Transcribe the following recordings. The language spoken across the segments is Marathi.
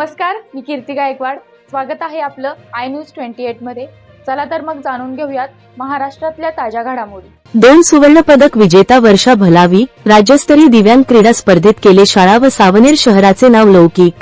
नमस्कार मी कीर्ती गायकवाड. स्वागत आहे आपलं आय न्यूज ट्वेंटी एटमध्ये. चला तर मग जाणून घेऊयात महाराष्ट्रातल्या ताज्या घडामोडी. दोन सुवर्ण पदक विजेता वर्षा भलावी राज्यस्तरीय दिव्यांग क्रीडा स्पर्धेत केले शाळा व सावनेर शहराचे नाव लौकिक.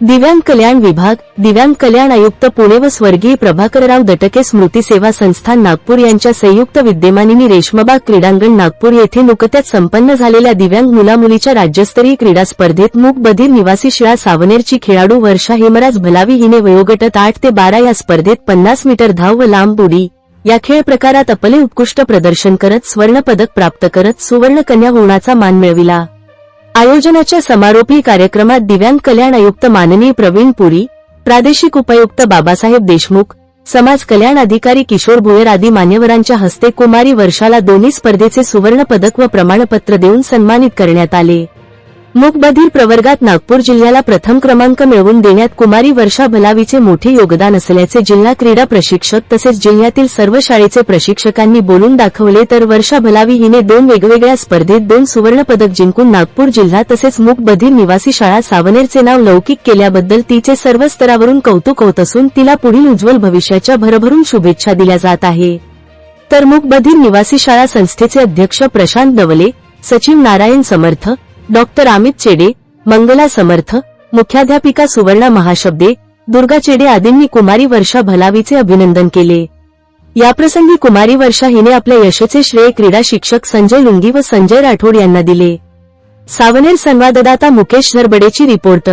दिव्यांग कल्याण विभाग दिव्यांग कल्याण आयुक्त पुणे व स्वर्गीय प्रभाकरराव दटके स्मृती सेवा संस्थान नागपूर यांच्या संयुक्त विद्यमानिनी रेशमबाग क्रीडांगण नागपूर येथे नुकत्याच संपन्न झालेल्या दिव्यांग मुलामुलीच्या राज्यस्तरीय क्रीडा स्पर्धेत मूक बधीर निवासी शिळा सावनेरची खेळाडू वर्षा हेमराज भलावी हिने वयोगटात आठ ते बारा या स्पर्धेत पन्नास मीटर धाव व लांब उडी. या खेळ प्रकारात अपले उत्कृष्ट प्रदर्शन करत स्वर्ण पदक प्राप्त करत सुवर्ण कन्या होण्याचा मान मिळविला. आयोजनाच्या समारोपी कार्यक्रमात दिव्यांग कल्याण आयुक्त माननीय प्रवीण पुरी प्रादेशिक उपायुक्त बाबासाहेब देशमुख समाज कल्याण अधिकारी किशोर भुयर आदी मान्यवरांच्या हस्ते कुमारी वर्षाला दोन्ही स्पर्धेचे सुवर्ण पदक व प्रमाणपत्र देऊन सन्मानित करण्यात आले. मूकबधीर प्रवर्गात नागपूर जिल्ह्याला प्रथम क्रमांक मिळवून देण्यात कुमारी वर्षा भलावीचे मोठे योगदान असल्याचे जिल्हा क्रीडा प्रशिक्षक तसेच जिल्ह्यातील सर्व शाळेचे प्रशिक्षकांनी बोलून दाखवले तर वर्षा भलावी हिने दोन वेगवेगळ्या स्पर्धेत दोन सुवर्णपदक जिंकून नागपूर जिल्हा तसेच मूकबधीर निवासी शाळा सावनेरचे नाव लौकिक केल्याबद्दल तिचे सर्व स्तरावरून कौतुक होत असून तिला पुढील उज्ज्वल भविष्याच्या भरभरून शुभेच्छा दिल्या जात आहे. तर मूकबधीर निवासी शाळा संस्थेचे अध्यक्ष प्रशांत दवले सचिव नारायण समर्थ डॉक्टर अमित चेडे मंगला समर्थ मुख्याध्यापिका सुवर्णा महाशब्दे दुर्गा चेडे आदींनी कुमारी वर्षा भलावीचे अभिनंदन केले. याप्रसंगी कुमारी वर्षा हिने आपल्या यशाचे श्रेय क्रीडा शिक्षक संजय लुंगी व संजय राठोड यांना दिले. सावनेर संवाददाता मुकेश नरबडेची रिपोर्ट